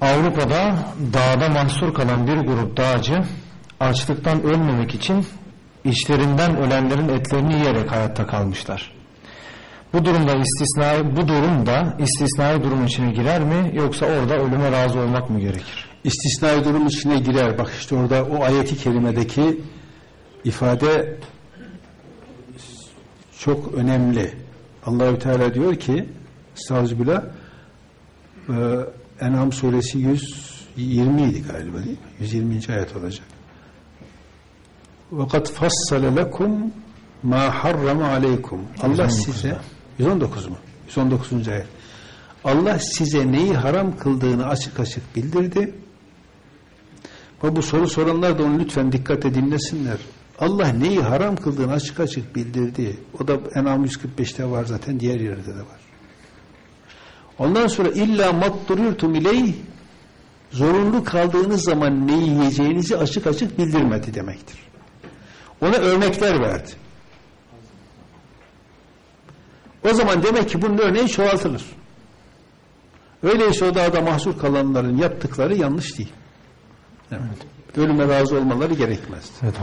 Avrupa'da dağda mahsur kalan bir grup dağcı açlıktan ölmemek için içlerinden ölenlerin etlerini yiyerek hayatta kalmışlar. Bu durumda istisnai bu durumda istisnai durum içine girer mi yoksa orada ölüme razı olmak mı gerekir? İstisnai durum içine girer. Bak işte orada o ayeti kerimedeki ifade çok önemli. Allahü Teala diyor ki Estağfirullah e, En'am suresi 120 idi galiba değil mi? 120. ayet olacak. وَقَدْ فَصَّلَ لَكُمْ مَا حَرَّمَ عَلَيْكُمْ Allah 119'da. size 119 mu? 119. ayet. Allah size neyi haram kıldığını açık açık bildirdi. Ve bu soru soranlar da onu lütfen dikkatle dinlesinler. Allah neyi haram kıldığını açık açık bildirdi. O da En'am 145'te var zaten diğer yerde de var. Ondan sonra illa mattururtum ileyh zorunlu kaldığınız zaman neyi yiyeceğinizi açık açık bildirmedi demektir. Ona örnekler verdi. O zaman demek ki bunun örneği çoğaltılır. Öyleyse o dağda mahsur kalanların yaptıkları yanlış değil. Evet. Ölüme razı olmaları gerekmez. Evet,